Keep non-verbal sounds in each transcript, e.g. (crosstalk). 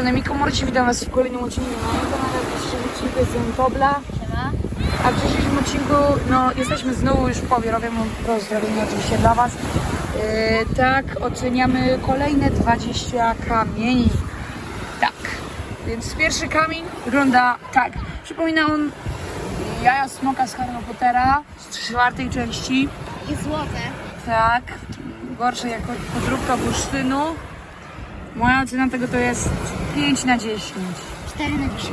strony Miko Morci, witam was w kolejnym odcinku na moim kanale. W odcinku jestem Tobla, a w dzisiejszym odcinku, no, jesteśmy znowu już w Powierowie, mam pozdrowienia oczywiście dla was. Yy, tak, oceniamy kolejne 20 kamieni. Tak, więc pierwszy kamień wygląda tak. Przypomina on jaja smoka z Harry Pottera z czwartej części. I złote. Tak, gorsze jako podróbka bursztynu. Moja ocena tego to jest 5 na 10. 4 na 10.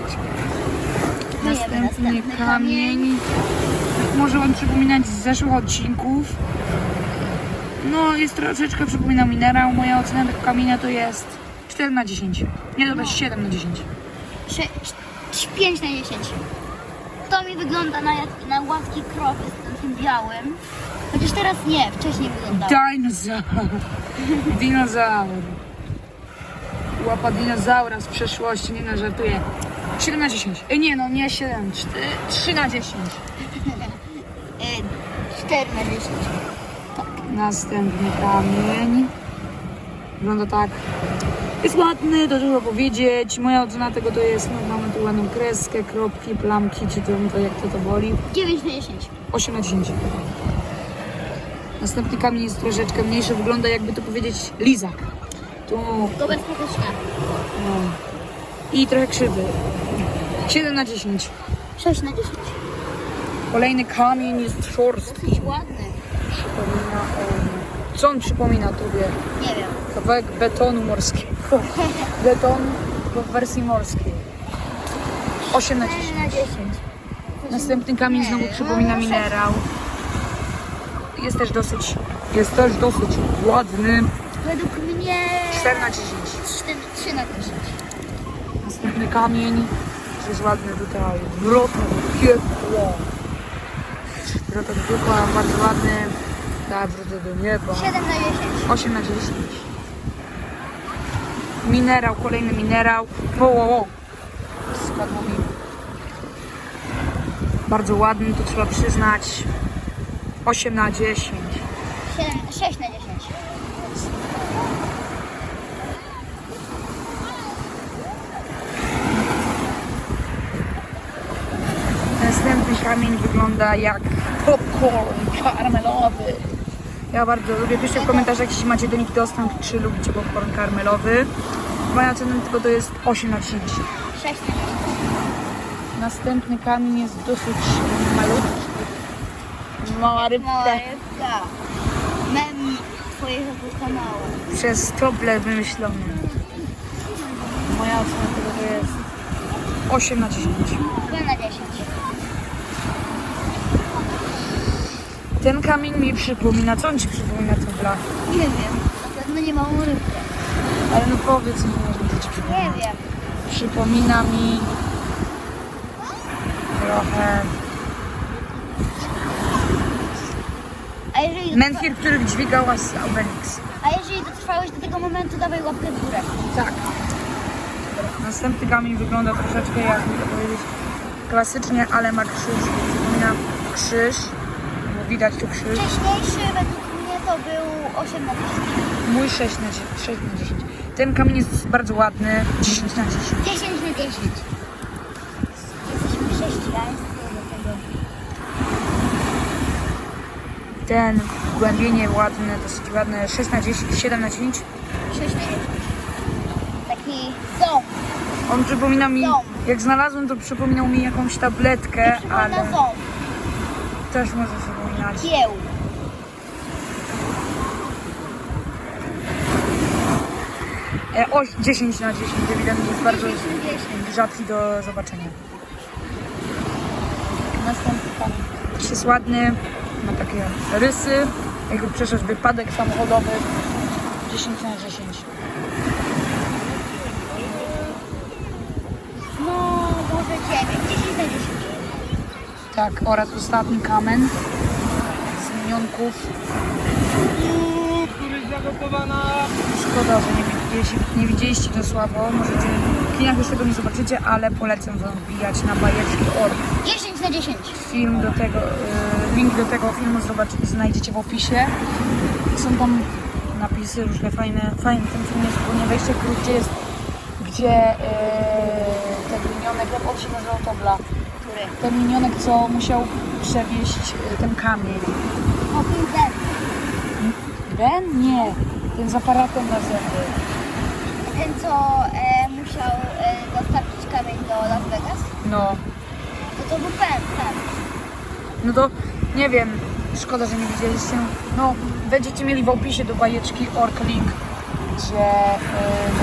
Myjemy Następny następny kamień. Może on przypominać z zeszłych odcinków. No, jest troszeczkę przypomina minerał. Moja ocena tego kamienia to jest 4 na 10. Nie, dobra, 7 na 10. 5 na 10. To mi wygląda na, na łatki krowy z tym białym. Chociaż teraz nie, wcześniej wyglądał. Dinozaur. (laughs) Dinozaur. Łapa dinozaura z przeszłości, nie no, żartuję. 7 na 10. E, nie no, nie 7, 4, 3 na 10. Y, 4 na 10. Następny kamień. Wygląda tak. Jest ładny, to dużo powiedzieć. Moja ocena tego to jest, no mamy tu ładną kreskę, kropki, plamki, czy to, to jak to to boli. 9 na 10. 8 na 10. Następny kamień jest troszeczkę mniejszy, wygląda jakby to powiedzieć lizak. Tu To bezpłateczne. no. i trochę krzywy. 7 na 10. 6 na 10. Kolejny kamień jest szorstki. Dosyć ładny. Przypomina on... Co on przypomina tobie? Nie wiem. Kawałek betonu morskiego. (laughs) Beton w wersji morskiej. 8 na 10. 4 na 10. Następny kamień znowu przypomina minerał. Jest też dosyć, jest też dosyć ładny. Według mnie 4 na 10. 3 na 10. Następny kamień jest ładny tutaj. Wrota do piekła. Wrota do piekła, bardzo ładny. Tak, wrócę do nieba. 7 na 10. 8 na 10. Minerał, kolejny minerał. O, o, o. Spadło mi. Bardzo ładny, to trzeba przyznać. 8 na 10. 7, 6 na 10. Następny kamień wygląda jak popcorn karmelowy. Ja bardzo lubię. Piszcie w komentarzach, jeśli macie do nich dostęp, czy lubicie popcorn karmelowy. Moja ocena tego to jest 8 na 10. 6 na 10. Następny kamień jest dosyć malutki. Mała rybka. Mała rybka. Mem twojego kanału. Przez tople wymyślony. Moja ocena tego to jest 8 na 10. 2 na 10. Ten kamień mi przypomina, co on ci przypomina topla? Nie wiem. Na pewno nie małą rybkę. Ale no powiedz mi, może to ci przypomina. Nie wiem. Przypomina mi trochę A jeżeli, Menhir, który dźwigał z Obelix. a jeżeli dotrwałeś do tego momentu, dawaj łapkę w górę. Tak. Następny kamień wygląda troszeczkę jak to powiedzieć klasycznie, ale ma krzyż. Przypomina krzyż. Widać tu krzyż. Wcześniejszy według mnie to był 8 na 10. Mój 6 na 10. 6 na 10. Ten kamień jest bardzo ładny. 10 na 10. 10 na 10. Jesteśmy chrześcijańscy do tego. Ten głębienie ładne, dosyć ładne. 6 na 10. 7 na 10. 6 na 10. Taki ząb. On przypomina mi, Ząb. jak znalazłem to przypominał mi jakąś tabletkę, Przypomina ale ząb. też może przypominać. Kieł. E, oś, 10 na 10, ewidentnie jest bardzo 10 na 10. rzadki do zobaczenia. Następny pan jest ładny, ma takie rysy, jakby przeszedł wypadek samochodowy. 10 na 10. No, może 9. 10 na 10. Tak, oraz ostatni kamen minionków. Szkoda, że nie widzieliście, nie widzieliście to słabo. Możecie w kinach już tego nie zobaczycie, ale polecam wam wbijać na bajeczki org. 10 na 10. Film do tego, y, link do tego filmu zobaczycie, znajdziecie w opisie. Są tam napisy różne fajne, fajne w tym filmie, szczególnie wejście, gdzie jest gdzie e, ten minionek, jak on się nazywał to bla, Który? ten minionek, co musiał przewieźć e, ten kamień. O, był ten. Ben? Nie, ten z aparatem na zęby. Ten, co e, musiał e, dostarczyć kamień do Las Vegas. No, To to był ten, ten. no to nie wiem, szkoda, że nie widzieliście. No, będziecie mieli w opisie do bajeczki Orklink, gdzie e,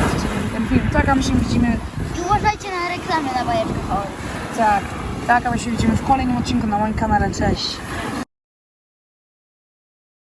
będziecie mieli ten film. Tak, a my się widzimy I uważajcie na reklamę na bajeczkę Hory. Tak, tak, a my się widzimy w kolejnym odcinku na moim kanale. Cześć.